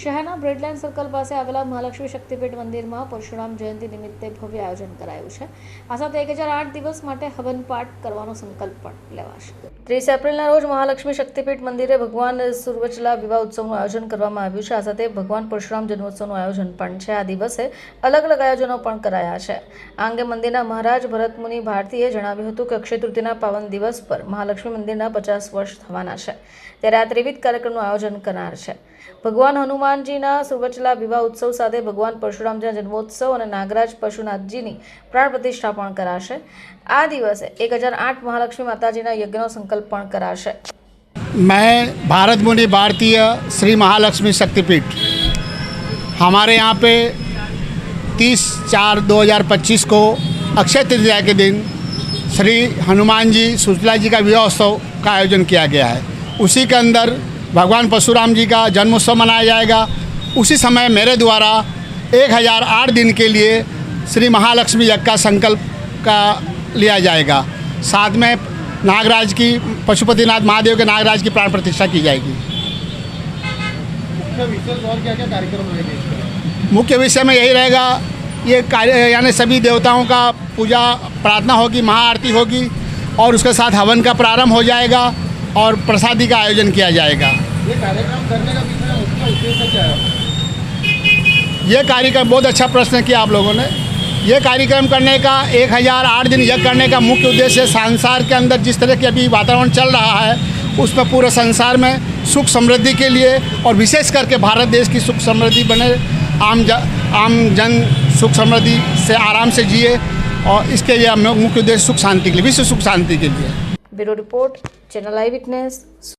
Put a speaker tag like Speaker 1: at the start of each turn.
Speaker 1: શહેરના બ્રેડલાઇન સર્કલ પાસે આવેલા મહાલક્ષ્મી શક્તિપીઠ મંદિરમાં પરશુરામ જયંતિ નિમિત્તે ભવ્ય આયોજન કરાયું છે. આ સાથે એક હજાર આઠ દિવસ માટે હવન પાઠ કરવાનો સંકલ્પ પણ લેવાશે. ત્રીસ એપ્રિલના રોજ મહાલક્ષ્મી શક્તિપીઠ મંદિરે ભગવાન સુરવચલા વિવાહ ઉત્સવનું આયોજન કરવામાં આવ્યું છે. આ સાથે ભગવાન પરશુરામ જન્મોત્સવનું આયોજન પણ છે. આ દિવસે અલગ અલગ આયોજનો પણ કરાયા છે. આ અંગે મંદિરના મહારાજ ભરતમુનિ ભારતીએ જણાવ્યું હતું કે અક્ષય તૃતીયના પાવન દિવસ પર મહાલક્ષ્મી મંદિરના પચાસ વર્ષ થવાના છે. ત્યારે આ ત્રિવિધ કાર્યક્રમનું આયોજન કરનાર છે. ભગવાન હનુમાનજીના સુવચલા વિવાહ ઉત્સવ સાથે ભગવાન પરશુરામજીના જન્મોત્સવ અને નાગરાજ પશુનાથજીની પ્રાણ પ્રતિષ્ઠા પણ કરાશે આ દિવસે એક હજાર આઠ મહાલક્ષ્મી માતાજીના યજ્ઞનો સંકલ્પ પણ કરાશે
Speaker 2: मैं भारत मुनि भारतीय श्री महालक्ष्मी शक्तिपीठ हमारे यहाँ पे 30 चार 2025 को अक्षय तृतीया के दिन श्री हनुमान जी सुजला जी का विवाह उत्सव का आयोजन किया गया है उसी के अंदर भगवान परशुराम जी का जन्मोत्सव मनाया जाएगा। उसी समय मेरे द्वारा एक हज़ार आठ दिन के लिए श्री महालक्ष्मी यज्ञ का संकल्प का लिया जाएगा। साथ में नागराज की पशुपतिनाथ महादेव के नागराज की प्राण प्रतिष्ठा की जाएगी। मुख्य विषय में यही रहेगा ये कार्य यानी सभी देवताओं का पूजा प्रार्थना होगी महाआरती होगी और उसके साथ हवन का प्रारंभ हो जाएगा। और प्रसादी का आयोजन किया जाएगा।
Speaker 3: ये कार्यक्रम करने का उद्देश्य क्या है?
Speaker 2: ये कार्यक्रम बहुत अच्छा प्रश्न किया आप लोगों ने। ये कार्यक्रम करने का एक हज़ार आठ दिन यज्ञ करने का मुख्य उद्देश्य संसार के अंदर जिस तरह की अभी वातावरण चल रहा है उसमें पूरे संसार में सुख समृद्धि के लिए और विशेष करके भारत देश की सुख समृद्धि बने आम ज, आम जन सुख समृद्धि से आराम से जिए और इसके लिए मुख्य उद्देश्य सुख शांति के लिए विश्व सुख शांति के लिए।
Speaker 1: Bureau report. channel eyewitness